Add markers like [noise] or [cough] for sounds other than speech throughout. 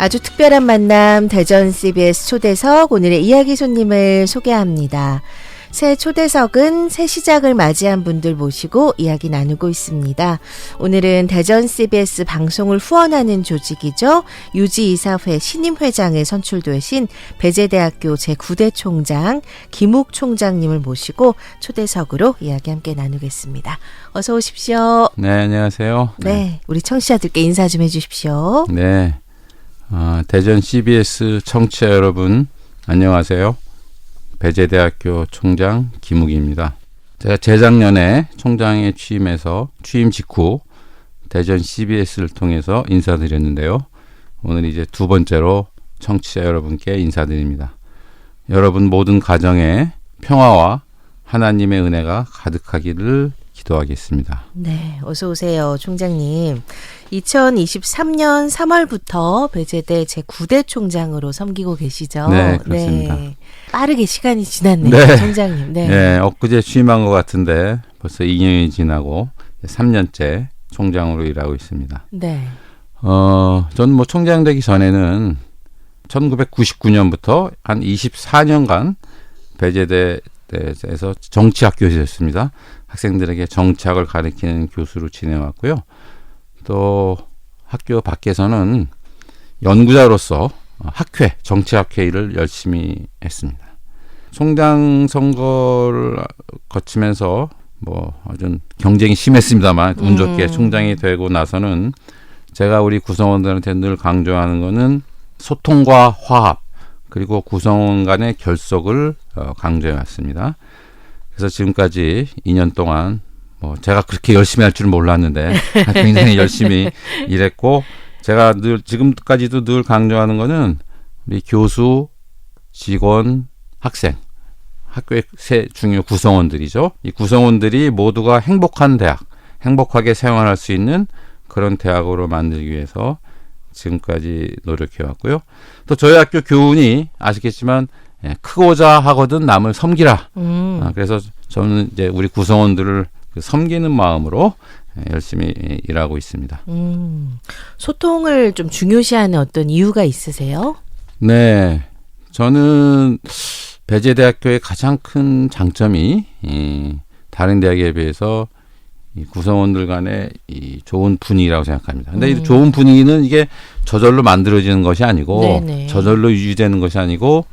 아주 특별한 만남 대전 CBS 초대석 오늘의 이야기 손님을 소개합니다. 새 초대석은 새 시작을 맞이한 분들 모시고 이야기 나누고 있습니다. 오늘은 대전 CBS 방송을 후원하는 조직이죠. 유지이사회 신임회장에 선출되신 배재대학교 제9대 총장 김욱 총장님을 모시고 초대석으로 이야기 함께 나누겠습니다. 어서 오십시오. 네, 안녕하세요. 네, 우리 청취자들께 인사 좀 해주십시오. 네. 어, 대전 CBS 청취자 여러분, 안녕하세요. 배재대학교 총장 김욱입니다. 제가 재작년에 총장에 취임해서 취임 직후 대전 CBS를 통해서 인사드렸는데요. 오늘 이제 두 번째로 청취자 여러분께 인사드립니다. 여러분 모든 가정에 평화와 하나님의 은혜가 가득하기를 기도하겠습니다. 네, 어서 오세요, 총장님. 2023년 3월부터 배제대 제 9대 총장으로 섬기고 계시죠? 네, 그렇습니다. 빠르게 시간이 지났네요, 네. 총장님. 네. 네, 엊그제 취임한 것 같은데 벌써 2년이 지나고 3년째 총장으로 일하고 있습니다. 네. 어, 전 뭐 총장 되기 전에는 1999년부터 한 24년간 배제대 에서 정치학교였습니다. 학생들에게 정치학을 가르치는 교수로 지내왔고요. 또 학교 밖에서는 연구자로서 학회, 정치학회 일을 열심히 했습니다. 총장 선거를 거치면서 뭐 아주 경쟁이 심했습니다만 운 좋게 음. 총장이 되고 나서는 제가 우리 구성원들한테 늘 강조하는 거는 소통과 화합 그리고 구성원 간의 결속을 어, 강조해 왔습니다. 그래서 지금까지 2년 동안 뭐 제가 그렇게 열심히 할 줄은 몰랐는데 [laughs] [laughs] 굉장히 열심히 일했고 제가 늘 지금까지도 늘 강조하는 거는 우리 교수, 직원, 학생 학교의 세 중요 구성원들이죠. 이 구성원들이 모두가 행복한 대학, 행복하게 생활할 수 있는 그런 대학으로 만들기 위해서 지금까지 노력해 왔고요. 또 저희 학교 교훈이 아시겠지만 예, 크고자 하거든 남을 섬기라. 음. 아, 그래서 저는 이제 우리 구성원들을 그 섬기는 마음으로 예, 열심히 일하고 있습니다. 음. 소통을 좀 중요시하는 어떤 이유가 있으세요? 네, 저는 배재대학교의 가장 큰 장점이 이 다른 대학에 비해서 이 구성원들 간의 이 좋은 분위기라고 생각합니다. 근데 음. 이 좋은 분위기는 이게 저절로 만들어지는 것이 아니고 네네. 저절로 유지되는 것이 아니고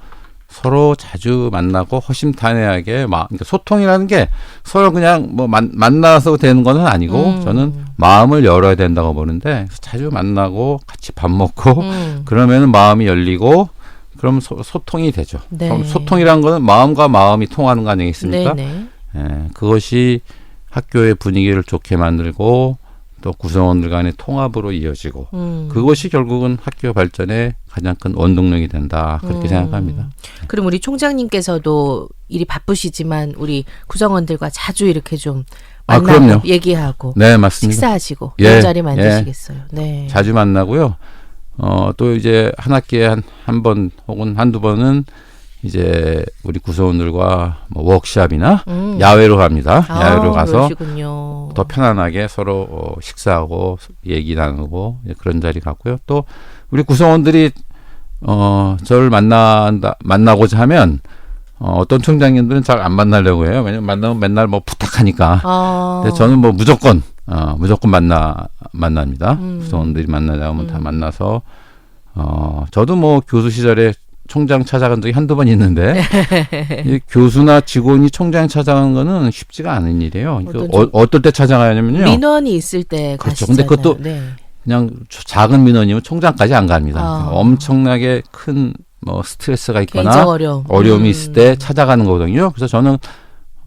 서로 자주 만나고 허심탄회하게 마, 그러니까 소통이라는 게 서로 그냥 뭐 만, 만나서 되는 것은 아니고 음. 저는 마음을 열어야 된다고 보는데 자주 만나고 같이 밥 먹고 음. 그러면은 마음이 열리고 그럼 소, 소통이 되죠. 네. 그럼 소통이란 거는 마음과 마음이 통하는 거 아니겠습니까? 예, 그것이 학교의 분위기를 좋게 만들고 또 구성원들 간의 통합으로 이어지고 음. 그것이 결국은 학교 발전의 가장 큰 원동력이 된다 그렇게 음. 생각합니다. 그럼 우리 총장님께서도 일이 바쁘시지만 우리 구성원들과 자주 이렇게 좀 아, 만나고 그럼요. 얘기하고 네 맞습니다. 식사하시고 예, 자리 예. 만드시겠어요. 네. 자주 만나고요. 어, 또 이제 한 학기에 한 한 번 혹은 한두 번은 이제 우리 구성원들과 뭐 워크샵이나 음. 야외로 갑니다. 아, 야외로 가서 그러시군요. 더 편안하게 서로 어, 식사하고 얘기 나누고 그런 자리 갖고요. 또 우리 구성원들이 어 저를 만난다 만나고자 하면 어, 어떤 총장님들은 잘 안 만나려고 해요. 왜냐면 만나면 맨날 뭐 부탁하니까. 아. 근데 저는 뭐 무조건 어 무조건 만나 만납니다. 음. 구성원들이 만나자 하면 다 음. 만나서 어 저도 뭐 교수 시절에 총장 찾아간 적이 한두 번 있는데 [laughs] 이 교수나 직원이 총장 찾아가는 거는 쉽지가 않은 일이에요. 그 어떤 어, 어떨 때 찾아가냐면요. 민원이 있을 때 그렇죠. 가시잖아요. 근데 그것도 네. 그냥 조- 작은 민원이면 총장까지 안 갑니다. 아. 엄청나게 큰 뭐 스트레스가 있거나 어려움. 어려움이 음. 있을 때 찾아가는 거거든요. 그래서 저는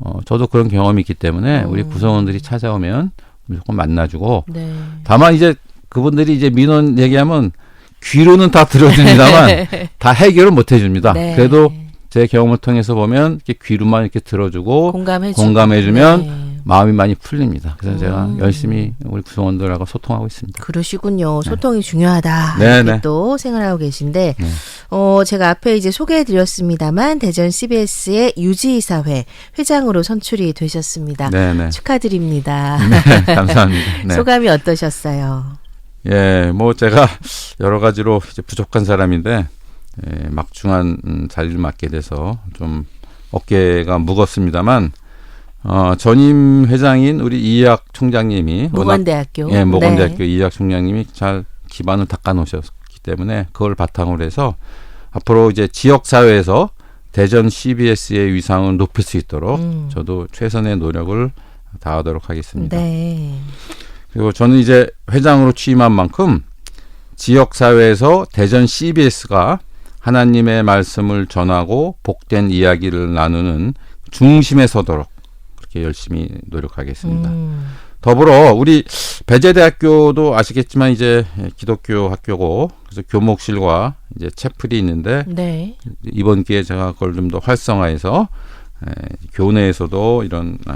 어, 저도 그런 경험이 있기 때문에 우리 음. 구성원들이 찾아오면 무조건 만나주고 네. 다만 이제 그분들이 이제 민원 얘기하면 귀로는 다 들어줍니다만 [laughs] 다 해결을 못 해줍니다. 네. 그래도 제 경험을 통해서 보면 이렇게 귀로만 이렇게 들어주고 공감해 공감해주면 네. 마음이 많이 풀립니다. 그래서 제가 음. 열심히 우리 구성원들하고 소통하고 있습니다. 그러시군요. 소통이 중요하다. 네, 이렇게 네. 또 생각하고 계신데, 네. 어, 제가 앞에 이제 소개해드렸습니다만, 대전 CBS의 유지이사회 회장으로 선출이 되셨습니다. 네 네. 축하드립니다. 네, 감사합니다. 네. [laughs] 소감이 어떠셨어요? 예, 뭐 제가 여러 가지로 이제 부족한 사람인데 예, 막중한 음, 자리를 맡게 돼서 좀 어깨가 무겁습니다만 어, 전임 회장인 우리 이학 총장님이 모건대학교. 예, 모건대학교 네. 이학 총장님이 잘 기반을 닦아 놓으셨기 때문에 그걸 바탕으로 해서 앞으로 이제 지역 사회에서 대전 CBS의 위상을 높일 수 있도록 음. 저도 최선의 노력을 다하도록 하겠습니다. 네. 그리고 저는 이제 회장으로 취임한 만큼 지역 사회에서 대전 CBS가 하나님의 말씀을 전하고 복된 이야기를 나누는 중심에 서도록 그렇게 열심히 노력하겠습니다. 음. 더불어 우리 배재대학교도 아시겠지만 이제 기독교 학교고 그래서 교목실과 이제 채플이 있는데 네. 이번 기회에 제가 그걸 좀 더 활성화해서 에, 교내에서도 이런 에,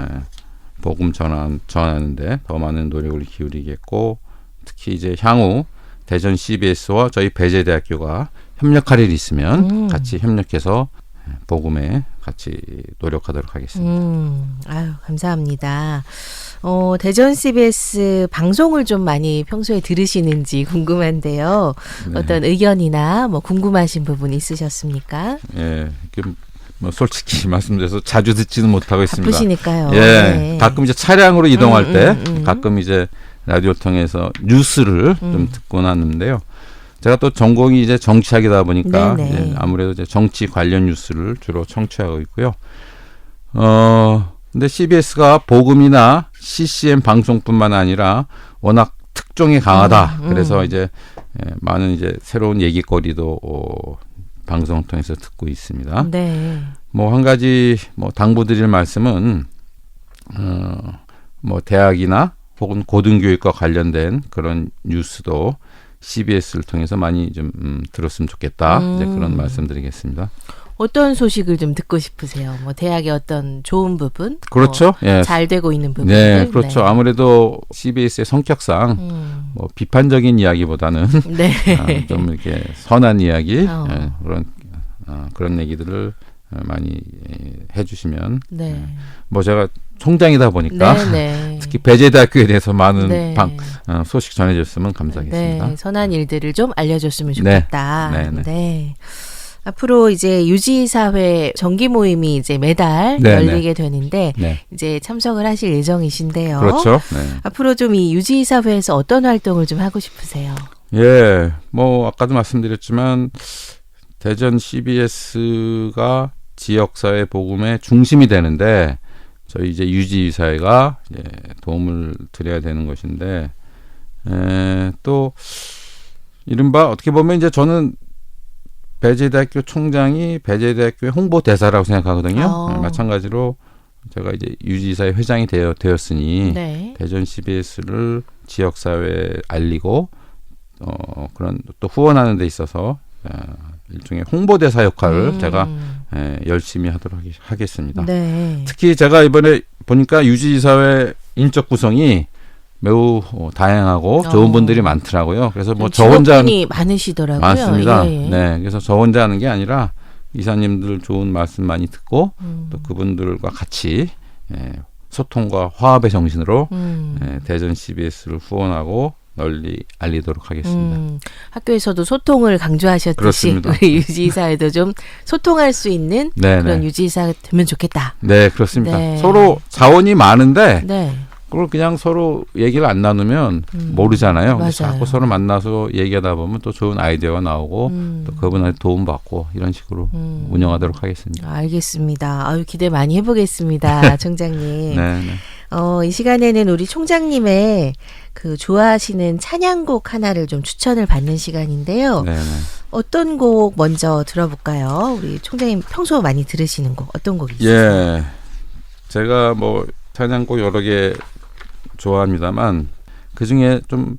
복음 전환 전하는데 더 많은 노력을 기울이겠고 특히 이제 향후 대전 CBS와 저희 배재대학교가 협력할 일이 있으면 음. 같이 협력해서 에, 복음에 같이 노력하도록 하겠습니다. 음, 아유, 감사합니다. 어, 대전 CBS 방송을 좀 많이 평소에 들으시는지 궁금한데요. 네. 어떤 의견이나 뭐 궁금하신 부분 있으셨습니까? 예, 그, 뭐 솔직히 [laughs] 말씀드려서 자주 듣지는 못하고 있습니다. 바쁘시니까요. 예, 네. 가끔 이제 차량으로 이동할 음, 때 음, 음. 가끔 이제 라디오를 통해서 뉴스를 음. 좀 듣고 나는데요. 제가 또 전공이 이제 정치학이다 보니까 네네. 이제 아무래도 이제 정치 관련 뉴스를 주로 청취하고 있고요. 어, 근데 CBS가 복음이나 CCM 방송뿐만 아니라 워낙 특종이 강하다. 음, 음. 그래서 이제 예, 많은 이제 새로운 얘기거리도 어, 방송을 통해서 듣고 있습니다. 네. 뭐 한 가지 뭐 당부드릴 말씀은 어 뭐 대학이나 혹은 고등교육과 관련된 그런 뉴스도 CBS를 통해서 많이 좀 음, 들었으면 좋겠다. 이제 음. 그런 말씀드리겠습니다. 어떤 소식을 좀 듣고 싶으세요? 뭐 대학의 어떤 좋은 부분? 그렇죠? 예. 뭐잘 되고 있는 부분. 네, 그렇죠. 아무래도 CBS의 성격상 음, 뭐 비판적인 이야기보다는 [laughs] 네. 아, 좀 이렇게 선한 이야기 어. 예, 그런 어, 그런 얘기들을 어, 많이 예, 해주시면 네. 뭐 제가 총장이다 보니까 네, 네. [laughs] 특히 배재대학교에 대해서 많은 네. 방, 어, 소식 전해줬으면 감사하겠습니다. 네, 선한 일들을 좀 알려줬으면 네. 좋겠다. 네, 네. 네. 앞으로 이제 유지사회 정기 모임이 이제 매달 네, 열리게 되는데 네, 이제 참석을 하실 예정이신데요. 그렇죠. 네. 앞으로 좀 이 유지사회에서 어떤 활동을 좀 하고 싶으세요? 예, 뭐 아까도 말씀드렸지만 대전 CBS가 지역사회 복음의 중심이 되는데 저희 이제 유지사회가 이제 도움을 드려야 되는 것인데 에, 또 이른바 어떻게 보면 이제 저는 배재대학교 총장이 배재대학교의 홍보 대사라고 생각하거든요. 어. 네, 마찬가지로 제가 이제 유지사회 회장이 되어 되었으니 네. 대전 CBS를 지역 사회에 알리고 어 그런 또 후원하는 데 있어서 어, 일종의 홍보대사 역할을 음. 제가 에, 열심히 하도록 하겠습니다. 네. 특히 제가 이번에 보니까 유지사회 인적 구성이 매우 어, 다양하고 어. 좋은 분들이 많더라고요. 그래서 뭐 저 혼자 많으시더라고요. 많습니다. 예, 예. 네, 그래서 저 혼자 하는 게 아니라 이사님들 좋은 말씀 많이 듣고 음. 또 그분들과 같이 예, 소통과 화합의 정신으로 음. 예, 대전 CBS를 후원하고 널리 알리도록 하겠습니다. 음, 학교에서도 소통을 강조하셨듯이 그렇습니다. [laughs] 우리 유지사에도 좀 소통할 수 있는 네, 그런 네. 유지사 되면 좋겠다. 네, 그렇습니다. 네. 서로 자원이 많은데 네. 그걸 그냥 서로 얘기를 안 나누면 음, 모르잖아요. 맞아요. 자꾸 서로 만나서 얘기하다 보면 또 좋은 아이디어가 나오고 음. 또 그분한테 도움받고 이런 식으로 음. 운영하도록 하겠습니다. 알겠습니다. 아유 기대 많이 해보겠습니다, [laughs] 총장님. 네, 네. 어, 이 시간에는 우리 총장님의 그 좋아하시는 찬양곡 하나를 좀 추천을 받는 시간인데요. 네, 네. 어떤 곡 먼저 들어볼까요? 우리 총장님 평소 많이 들으시는 곡 어떤 곡 있으세요? 예. 제가 뭐 찬양곡 여러 개 좋아합니다만 그 중에 좀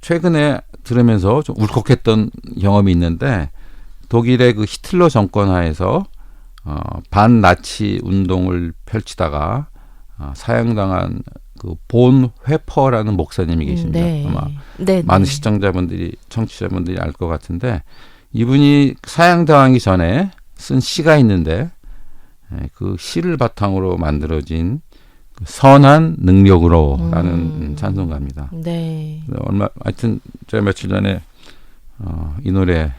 최근에 들으면서 좀 울컥했던 경험이 있는데 독일의 그 히틀러 정권 하에서 어, 반나치 운동을 펼치다가 어, 사형당한 그 본 회퍼라는 목사님이 계십니다. 네. 아마 네, 많은 네. 시청자분들이 청취자분들이 알 것 같은데 이분이 사형당하기 전에 쓴 시가 있는데 예, 그 시를 바탕으로 만들어진 그 선한 능력으로라는 음. 찬송가입니다. 네. 얼마 하여튼 제가 며칠 전에 어, 이 노래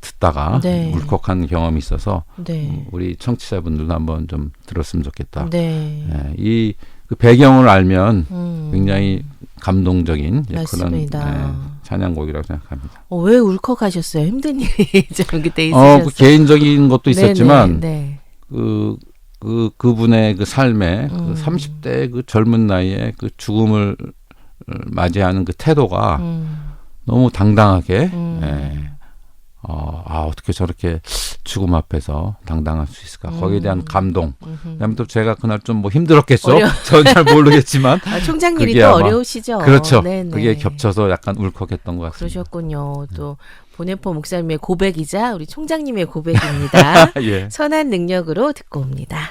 듣다가 네. 울컥한 경험이 있어서 네. 우리 청취자분들도 한번 좀 들었으면 좋겠다. 네. 예, 이그 배경을 알면 음. 굉장히 감동적인 예. 그런 예, 찬양곡이라고 생각합니다. 어, 왜 울컥하셨어요? 힘든 [laughs] 일이 좀 그때 어, 있으셨어요? 그 개인적인 것도 있었지만 네, 네, 그, 그, 그분의 그 삶에 음. 그 30대 그 젊은 나이에 그 죽음을 맞이하는 그 태도가 네. 음, 너무 당당하게, 음. 예. 어, 아, 어떻게 저렇게 죽음 앞에서 당당할 수 있을까. 거기에 대한 음. 감동. 음흠. 그다음에 또 제가 그날 좀 뭐 힘들었겠죠? 어려- [laughs] 전잘 모르겠지만. 아, 총장님이 또 어려우시죠? 그렇죠. 네, 네. 그게 겹쳐서 약간 울컥했던 것 같습니다. 그러셨군요. 또 보네포 목사님의 고백이자 우리 총장님의 고백입니다. [laughs] 예. 선한 능력으로 듣고 옵니다.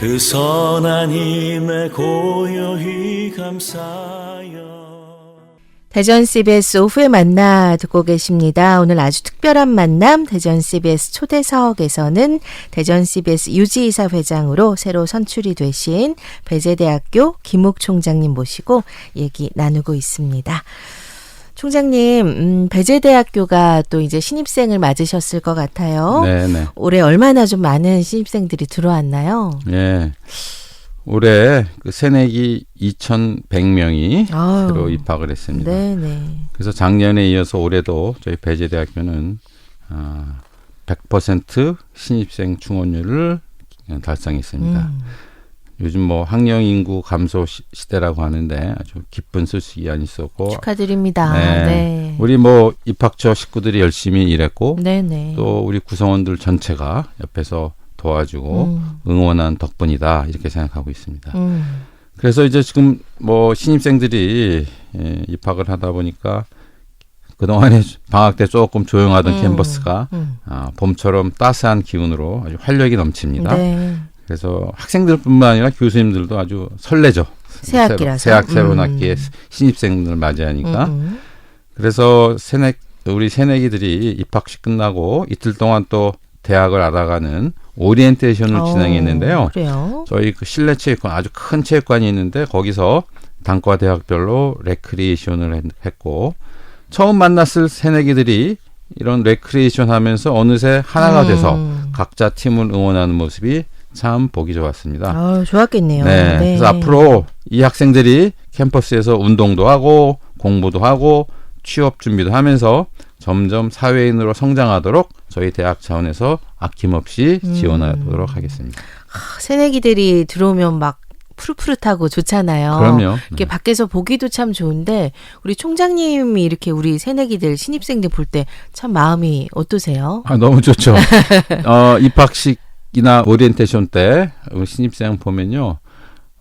그 선한 힘에 고요히 감사여 대전 CBS 오후에 만나 듣고 계십니다. 오늘 아주 특별한 만남 대전 CBS 초대석에서는 대전 CBS 유지이사 회장으로 새로 선출이 되신 배재대학교 김욱 총장님 모시고 얘기 나누고 있습니다. 총장님, 음, 배재대학교가 또 이제 신입생을 맞으셨을 것 같아요. 네, 네. 올해 얼마나 좀 많은 신입생들이 들어왔나요? 예. 올해 그 새내기 2,100명이 아유. 새로 입학을 했습니다. 네네. 그래서 작년에 이어서 올해도 저희 배재대학교는 아, 100% 신입생 충원율을 달성했습니다. 음, 요즘 뭐 학령 인구 감소 시, 시대라고 하는데 아주 기쁜 소식이 아니었고 축하드립니다. 네. 네. 우리 뭐 입학처 식구들이 열심히 일했고 네네. 또 우리 구성원들 전체가 옆에서 도와주고 음, 응원한 덕분이다 이렇게 생각하고 있습니다. 음, 그래서 이제 지금 뭐 신입생들이 예, 입학을 하다 보니까 그동안에 방학 때 조금 조용하던 음, 캠퍼스가 음. 아, 봄처럼 따스한 기운으로 아주 활력이 넘칩니다. 네. 그래서 학생들뿐만 아니라 교수님들도 아주 설레죠. 새 학기라서. 새 학, 새로운 음. 학기에 신입생들 맞이하니까. 음, 그래서 새내 우리 새내기들이 입학식 끝나고 이틀 동안 또 대학을 알아가는 오리엔테이션을 어, 진행했는데요. 그래요. 저희 그 실내 체육관 아주 큰 체육관이 있는데 거기서 단과 대학별로 레크리에이션을 했- 했고 처음 만났을 새내기들이 이런 레크리에이션 하면서 어느새 하나가 음. 돼서 각자 팀을 응원하는 모습이 참 보기 좋았습니다. 아, 좋았겠네요. 네. 그래서 앞으로 이 학생들이 캠퍼스에서 운동도 하고 공부도 하고 취업 준비도 하면서 점점 사회인으로 성장하도록 저희 대학 차원에서 아낌없이 음. 지원하도록 하겠습니다. 아, 새내기들이 들어오면 막 푸릇푸릇하고 좋잖아요. 그럼요. 이렇게 밖에서 보기도 참 좋은데 우리 총장님이 이렇게 우리 새내기들 신입생들 볼 때 참 마음이 어떠세요? 아, 너무 좋죠. [laughs] 어, 입학식이나 오리엔테이션 때 우리 신입생 보면요.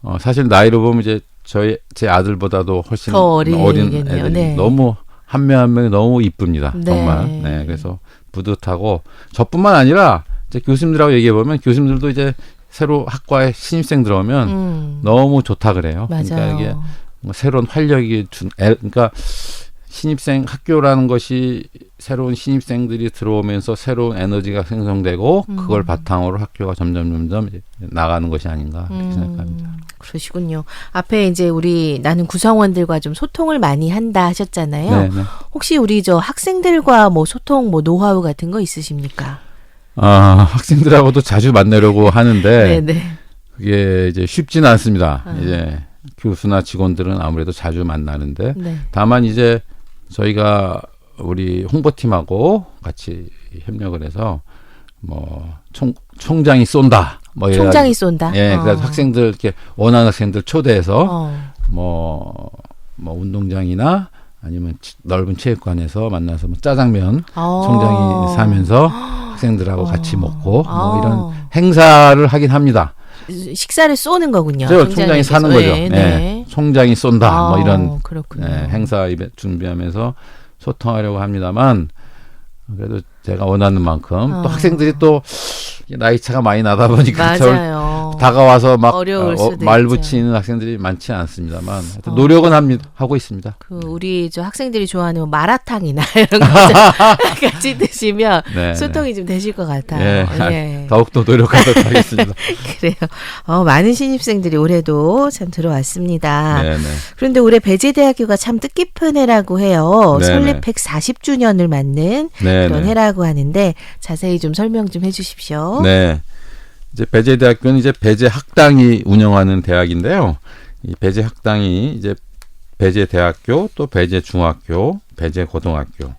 어, 사실 나이로 보면 이제 저희 제 아들보다도 훨씬 더 어리겠네요. 애들이 네. 너무 한 명 한 명이 너무 이쁩니다. 네. 정말. 네. 그래서 뿌듯하고 저뿐만 아니라 이제 교수님들하고 얘기해 보면 교수님들도 이제 새로 학과에 신입생 들어오면 음, 너무 좋다 그래요. 맞아요. 그러니까 이게 새로운 활력이 준 애, 그러니까 신입생 학교라는 것이 새로운 신입생들이 들어오면서 새로운 에너지가 생성되고 음. 그걸 바탕으로 학교가 점점 점점 나가는 것이 아닌가 이렇게 생각합니다. 음, 그러시군요. 앞에 이제 우리 나는 구성원들과 좀 소통을 많이 한다 하셨잖아요. 네, 네. 혹시 우리 저 학생들과 뭐 소통 뭐 노하우 같은 거 있으십니까? 아, 학생들하고도 자주 만나려고 하는데 [laughs] 네, 네. 그게 이제 쉽지는 않습니다. 아. 이제 교수나 직원들은 아무래도 자주 만나는데 네. 다만 이제 저희가 우리 홍보팀하고 같이 협력을 해서 뭐 총, 총장이 쏜다. 뭐 총장이 쏜다. 예, 어. 그래서 학생들 이렇게 원하는 학생들 초대해서 어. 뭐, 뭐 운동장이나 아니면 치- 넓은 체육관에서 만나서 뭐 짜장면 어. 총장이 사면서 [gasps] 학생들하고 같이 먹고 뭐 어. 이런 행사를 하긴 합니다. 식사를 쏘는 거군요. 그래서 총장이 사는 거죠. 네, 예, 네. 총장이 쏜다. 뭐 아, 이런 그렇군요. 예, 행사 준비하면서 소통하려고 합니다만 그래도 제가 원하는 만큼 어. 또 학생들이 또 나이 차가 많이 나다 보니까 맞아요. 다가와서 막 어려울 어, 수도 말 있죠. 붙이는 학생들이 많지 않습니다만 하여튼 어. 노력은 합니다. 하고 있습니다. 그 우리 저 학생들이 좋아하는 뭐 마라탕이나 [laughs] 이런 거 [laughs] 같이 드시면 네, 소통이 좀 되실 것 같아요. 네. 예. 더욱 더 노력하도록 [laughs] 하겠습니다. 그래요. 어, 많은 신입생들이 올해도 참 들어왔습니다. 네, 네. 그런데 올해 배재대학교가 참 뜻깊은 해라고 해요. 네, 설립 네. 140주년을 맞는 네, 그런 네. 해라고 하는데 자세히 좀 설명 좀 해주십시오. 네. 이제 배재대학교는 이제 배재학당이 운영하는 대학인데요. 이 배재학당이 이제 배재대학교 또 배재중학교, 배재고등학교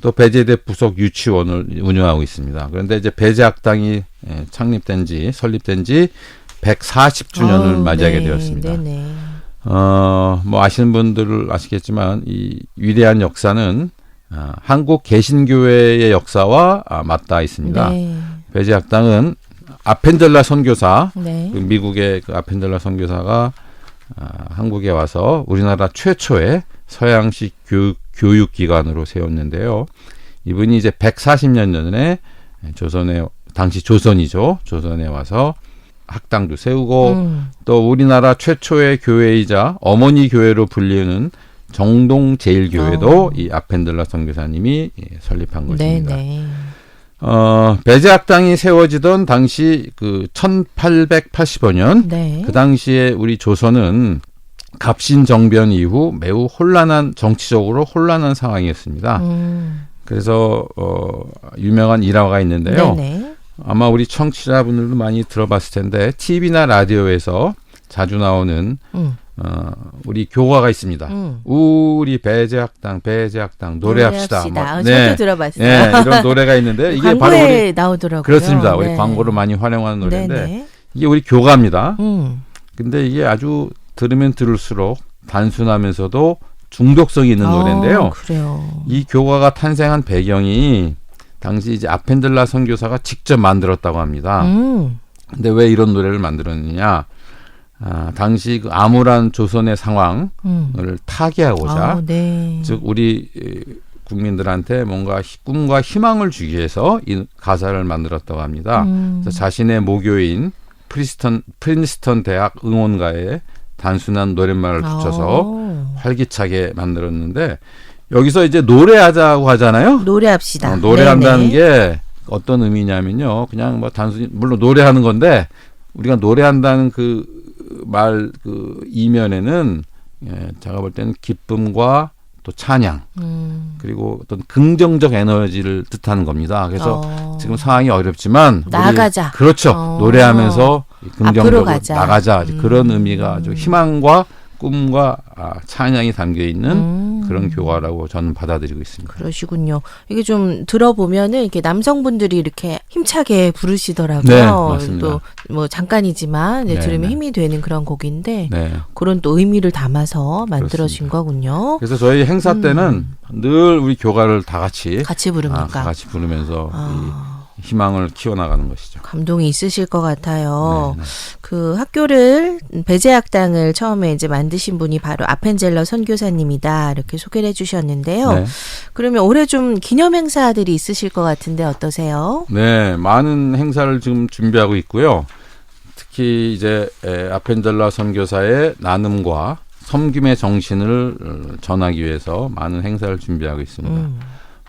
또 배재대 부속 유치원을 운영하고 있습니다. 그런데 이제 배재학당이 예, 창립된 지 설립된 지 140주년을 어우, 맞이하게 네, 되었습니다. 네네. 어, 뭐 아시는 분들은 아시겠지만 이 위대한 역사는 아, 한국 개신교회의 역사와 아, 맞닿아 있습니다. 네. 배제학당은 아펜델라 선교사, 네. 그 미국의 그 아펜델라 선교사가 아, 한국에 와서 우리나라 최초의 서양식 교육, 교육기관으로 세웠는데요. 이분이 이제 140년 전에 조선에 당시 조선이죠. 조선에 와서 학당도 세우고 음. 또 우리나라 최초의 교회이자 어머니 교회로 불리는 정동 제일교회도 어. 이 아펜델라 선교사님이 예, 설립한 것입니다. 네네. 어, 배제학당이 세워지던 당시 그 1885년 네. 그 당시에 우리 조선은 갑신 정변 이후 매우 혼란한 정치적으로 혼란한 상황이었습니다. 음. 그래서 어, 유명한 일화가 있는데요. 네네. 아마 우리 청취자분들도 많이 들어봤을 텐데 TV나 라디오에서 자주 나오는 음. 어, 우리 교과가 있습니다. 음. 우리 배제학당, 배제학당 노래합시다. 노래합시다. 뭐, 어, 네, 들어봤어요. 네, 이런 노래가 있는데 이게 바로 우리 나오더라고요. 그렇습니다. 우리 네. 광고로 많이 활용하는 노래인데 네네. 이게 우리 교가입니다. 음. 근데 이게 아주 들으면 들을수록 단순하면서도 중독성이 있는 아, 노래인데요. 그래요. 이 교과가 탄생한 배경이 당시 이제 아펜델라 선교사가 직접 만들었다고 합니다. 음. 근데 왜 이런 노래를 만들었느냐? 아, 당시 그 암울한 조선의 상황을 음. 타개하고자, 아, 네. 즉 우리 에, 국민들한테 뭔가 희- 꿈과 희망을 주기 위해서 이 가사를 만들었다고 합니다. 음. 자신의 모교인 프리스턴 프린스턴 대학 응원가에 단순한 노랫말을 붙여서 아, 활기차게 만들었는데 여기서 이제 노래하자고 하잖아요. 노래합시다. 어, 노래한다는 네네. 게 어떤 의미냐면요. 그냥 뭐 단순히 물론 노래하는 건데 우리가 노래한다는 그 말 그 이면에는 예, 제가 볼 때는 기쁨과 또 찬양 음. 그리고 어떤 긍정적 에너지를 뜻하는 겁니다. 그래서 어. 지금 상황이 어렵지만 나아가자. 그렇죠. 어. 노래하면서 긍정적으로 가자. 나가자. 음. 그런 의미가 아주 희망과 꿈과 아, 찬양이 담겨 있는 음. 그런 교과라고 저는 받아들이고 있습니다. 그러시군요. 이게 좀 들어보면은 이렇게 남성분들이 이렇게 힘차게 부르시더라고요. 네, 맞습니다. 또뭐 잠깐이지만 네, 들으면 네. 힘이 되는 그런 곡인데 네. 그런 또 의미를 담아서 만들어진 그렇습니다. 거군요. 그래서 저희 행사 때는 늘 우리 교가를 다 같이 음. 같이 아, 부릅니까? 다 같이 부르면서 아, 이 희망을 키워나가는 것이죠. 감동이 있으실 것 같아요. 네, 네. 그 학교를 배제학당을 처음에 이제 만드신 분이 바로 아펜젤러 선교사님이다 이렇게 소개를 해주셨는데요. 네. 그러면 올해 좀 기념 행사들이 있으실 것 같은데 어떠세요? 네, 많은 행사를 지금 준비하고 있고요. 특히 이제 에, 아펜젤라 선교사의 나눔과 섬김의 정신을 어, 전하기 위해서 많은 행사를 준비하고 있습니다. 음.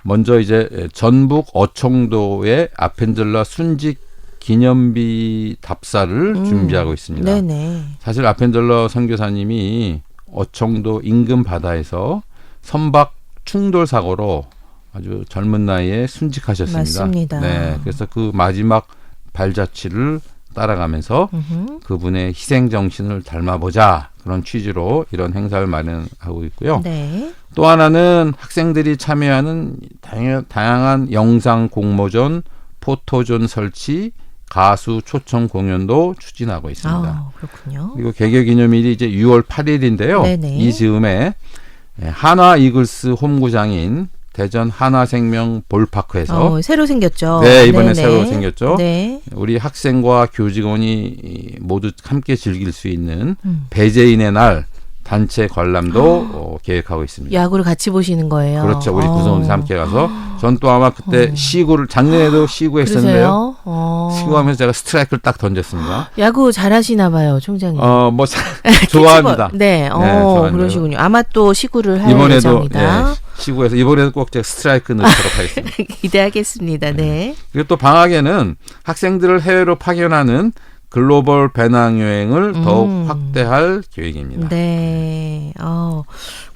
먼저 이제 에, 전북 어청도의 아펜젤라 순직 기념비 답사를 음. 준비하고 있습니다. 네네. 사실 아펜젤러 선교사님이 어청도 인근 바다에서 선박 충돌 사고로 아주 젊은 나이에 순직하셨습니다. 맞습니다. 네, 그래서 그 마지막 발자취를 따라가면서 음흠. 그분의 희생 정신을 닮아보자 그런 취지로 이런 행사를 마련하고 있고요. 네. 또 하나는 학생들이 참여하는 다양- 다양한 영상 공모전, 포토존 설치, 가수 초청 공연도 추진하고 있습니다. 아, 그렇군요. 그리고 개교 기념일이 이제 6월 8일인데요. 네네. 이 즈음에 예, 한화 이글스 홈구장인 대전 한화생명 볼파크에서 어, 새로 생겼죠. 네, 이번에 네네. 새로 생겼죠. 네. 우리 학생과 교직원이 이 모두 함께 즐길 수 있는 음. 배재인의 날 단체 관람도 어, 계획하고 있습니다. 야구를 같이 보시는 거예요. 그렇죠. 우리 어. 구성원들 함께 가서 전 또 아마 그때 시구를 작년에도 시구 했었는데요. 그러세요? 어. 시구하면서 제가 스트라이크를 딱 던졌습니다. 야구 잘하시나 봐요, 총장님. 어, 뭐 자- [laughs] 좋아합니다. 캐치볼. 네, 어, 좋아합니다. 그러시군요. 아마 또 시구를 할 이번에도 예정이다. 예, 시구해서 이번에도 꼭 제가 스트라이크 넣도록 하겠습니다. [laughs] 기대하겠습니다. 네. 그리고 또 방학에는 학생들을 해외로 파견하는 글로벌 배낭 여행을 더욱 음. 확대할 계획입니다. 네. 어,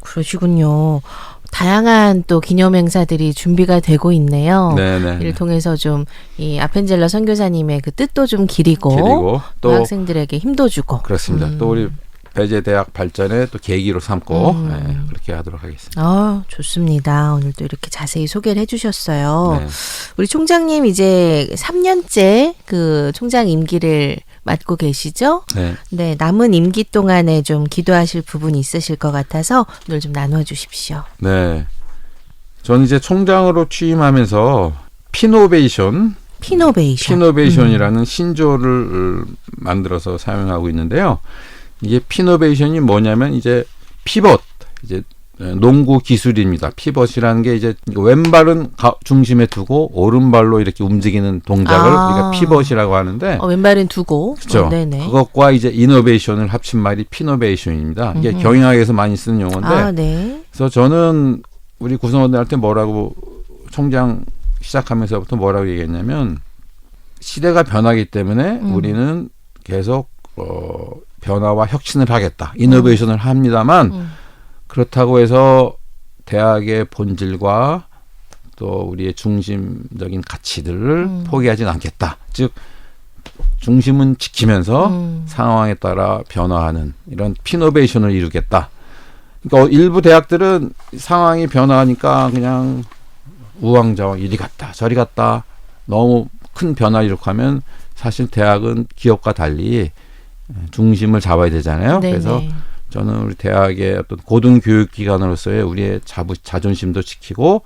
그러시군요. 다양한 또 기념 행사들이 준비가 되고 있네요. 네네. 이를 통해서 좀 이 아펜젤러 선교사님의 그 뜻도 좀 기리고, 그리고 또 또 학생들에게 힘도 주고 그렇습니다. 음. 또 우리 배제 대학 발전의 또 계기로 삼고 음. 네, 그렇게 하도록 하겠습니다. 아, 좋습니다. 오늘 또 이렇게 자세히 소개를 해주셨어요. 네. 우리 총장님 이제 3년째 그 총장 임기를 맡고 계시죠? 네. 네, 남은 임기 동안에 좀 기도하실 부분이 있으실 것 같아서 오늘 좀 나눠 주십시오. 네. 전 이제 총장으로 취임하면서 피노베이션, 피노베이션. 피노베이션이라는 신조를 만들어서 사용하고 있는데요. 이게 피노베이션이 뭐냐면 이제 피벗, 이제 농구 기술입니다. 피벗이라는 게 이제 왼발은 가- 중심에 두고 오른발로 이렇게 움직이는 동작을 아. 우리가 피벗이라고 하는데 어, 왼발은 두고. 그렇죠. 어. 그것과 이제 이노베이션을 합친 말이 피노베이션입니다. 이게 음흠. 경영학에서 많이 쓰는 용어인데 아, 네. 그래서 저는 우리 구성원들한테 뭐라고 총장 시작하면서부터 뭐라고 얘기했냐면 시대가 변하기 때문에 음. 우리는 계속 어, 변화와 혁신을 하겠다. 이노베이션을 합니다만 음. 그렇다고 해서 대학의 본질과 또 우리의 중심적인 가치들을 음. 포기하진 않겠다. 즉 중심은 지키면서 음. 상황에 따라 변화하는 이런 피노베이션을 이루겠다. 그러니까 일부 대학들은 상황이 변화하니까 그냥 우왕좌왕 이리 갔다 저리 갔다 너무 큰 변화 이렇게 하면 사실 대학은 기업과 달리 중심을 잡아야 되잖아요. 네네. 그래서 저는 우리 대학의 어떤 고등 교육 기관으로서의 우리의 자부, 자존심도 지키고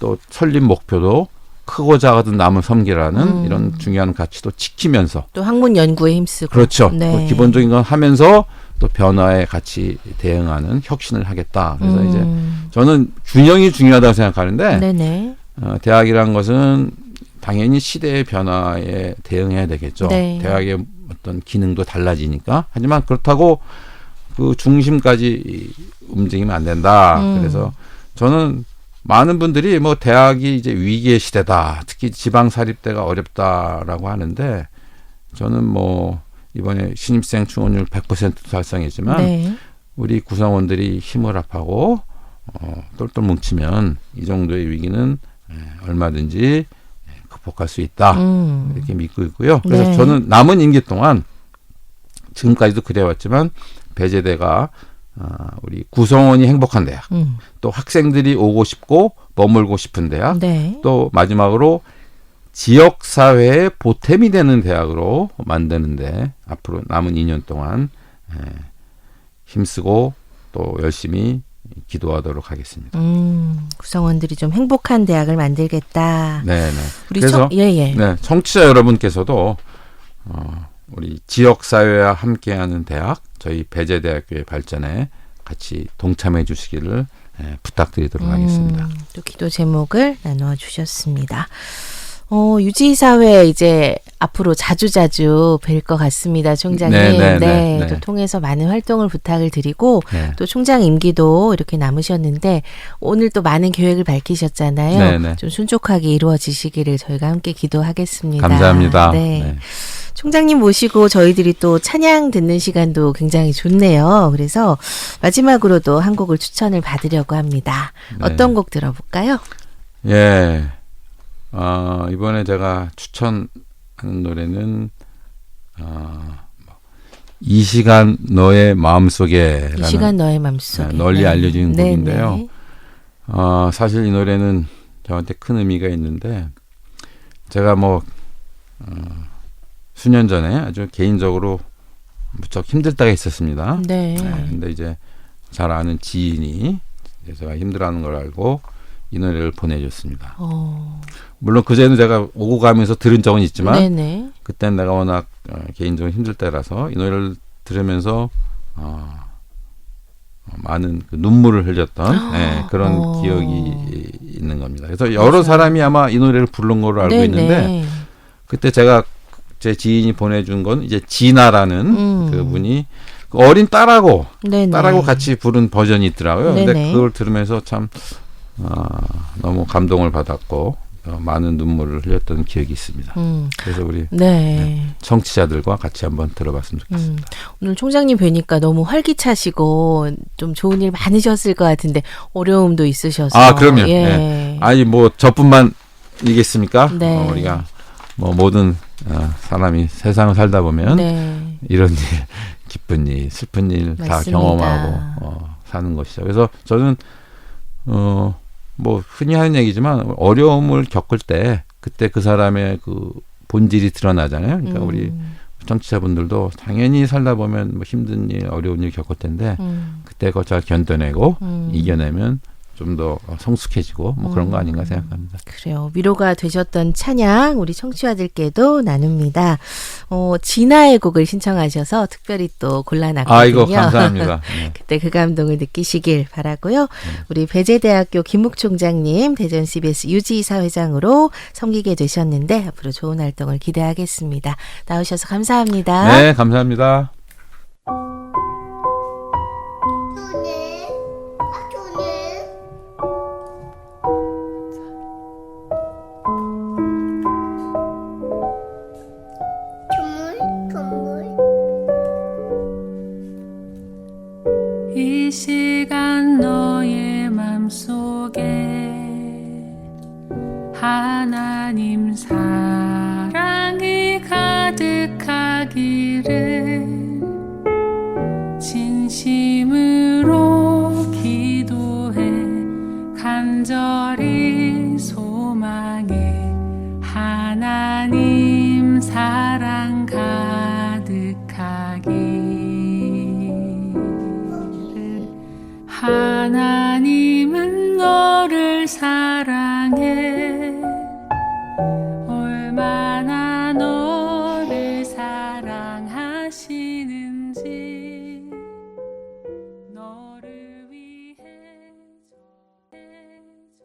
또 설립 목표도 크고 작아든 남을 섬기라는 음. 이런 중요한 가치도 지키면서 또 학문 연구에 힘쓰고. 그렇죠. 네. 그 기본적인 건 하면서 또 변화에 같이 대응하는 혁신을 하겠다. 그래서 이제 음. 저는 균형이 중요하다고 생각하는데 네네. 어, 대학이란 것은 당연히 시대의 변화에 대응해야 되겠죠. 네. 대학의 어떤 기능도 달라지니까. 하지만 그렇다고 그 중심까지 움직이면 안 된다. 음. 그래서 저는 많은 분들이 뭐 대학이 이제 위기의 시대다. 특히 지방 사립대가 어렵다라고 하는데 저는 뭐 이번에 신입생 충원율 100% 달성했지만 네. 우리 구성원들이 힘을 합하고 어, 똘똘 뭉치면 이 정도의 위기는 예, 얼마든지 예, 극복할 수 있다 음. 이렇게 믿고 있고요. 그래서 네. 저는 남은 임기 동안 지금까지도 그래왔지만 배제대가 아, 우리 구성원이 행복한 대학, 음. 또 학생들이 오고 싶고 머물고 싶은 대학, 네. 또 마지막으로 지역 사회의 보탬이 되는 대학으로 만드는데 앞으로 남은 2년 동안 예, 힘쓰고 또 열심히 기도하도록 하겠습니다. 음. 구성원들이 좀 행복한 대학을 만들겠다. 네, 네. 우리 그래서 청, 예, 예. 네, 청취자 여러분께서도 어, 우리 지역 사회와 함께하는 대학, 저희 배재대학교의 발전에 같이 동참해 주시기를 예, 부탁드리도록 하겠습니다. 음, 또 기도 제목을 나누어 주셨습니다. 어, 유지사회 이제 앞으로 자주자주 뵐 것 같습니다, 총장님. 네, 네, 네, 네. 또 통해서 많은 활동을 부탁을 드리고 네. 또 총장 임기도 이렇게 남으셨는데 오늘 또 많은 계획을 밝히셨잖아요. 네, 네. 좀 순족하게 이루어지시기를 저희가 함께 기도하겠습니다. 감사합니다. 네. 네. 총장님 모시고 저희들이 또 찬양 듣는 시간도 굉장히 좋네요. 그래서 마지막으로도 한 곡을 추천을 받으려고 합니다. 네. 어떤 곡 들어볼까요? 예. 어, 이번에 제가 추천하는 노래는 어, 이 시간 너의 마음속에 이 시간 너의 맘속에 네, 널리 알려진 네, 곡인데요. 네. 어, 사실 이 노래는 저한테 큰 의미가 있는데 제가 뭐 어, 수년 전에 아주 개인적으로 무척 힘들 때가 있었습니다. 네. 네, 근데 이제 잘 아는 지인이 제가 힘들어하는 걸 알고 이 노래를 보내줬습니다. 어, 물론 그제는 제가 오고 가면서 들은 적은 있지만 네네. 그땐 내가 워낙 어, 개인적으로 힘들 때라서 이 노래를 들으면서 어, 많은 그 눈물을 흘렸던 예, [gasps] 그런 어. 기억이 있는 겁니다. 그래서 여러 사람이 아마 이 노래를 부른 걸로 알고 네네. 있는데 그때 제가 제 지인이 보내준 건 이제 진아라는 음. 그분이 그 어린 딸하고 네네. 딸하고 같이 부른 버전이 있더라고요. 근데 네네. 그걸 들으면서 참 아, 너무 감동을 받았고 어, 많은 눈물을 흘렸던 기억이 있습니다. 음, 그래서 우리 네. 청취자들과 같이 한번 들어봤으면 좋겠습니다. 음, 오늘 총장님 뵈니까 너무 활기차시고 좀 좋은 일 많으셨을 것 같은데 어려움도 있으셔서 아, 그럼요. 예. 네. 아니 뭐 저뿐만 이겠습니까? 네. 어, 우리가 뭐 모든 어, 사람이 세상을 살다 보면 네. 이런 일, [laughs] 기쁜 일, 슬픈 일 다. 경험하고 어, 사는 것이죠. 그래서 저는 어 뭐 흔히 하는 얘기지만 어려움을 겪을 때 그때 그 사람의 그 본질이 드러나잖아요. 그러니까 음, 우리 청취자분들도 당연히 살다 보면 뭐 힘든 일, 어려운 일 겪을 텐데 음, 그때 그걸 잘 견뎌내고 음. 이겨내면 좀 더 성숙해지고 뭐 그런 거 아닌가 생각합니다. 그래요. 위로가 되셨던 찬양 우리 청취자들께도 나눕니다. 어, 진아의 곡을 신청하셔서 특별히 또 골라놨거든요. 아이고 감사합니다. [laughs] 네. 그때 그 감동을 느끼시길 바라고요. 우리 배재대학교 김묵 총장님, 대전 CBS 유지이사 회장으로 섬기게 되셨는데 앞으로 좋은 활동을 기대하겠습니다. 나오셔서 감사합니다. 네, 감사합니다. 이 시간 너의 맘속에 하나님 사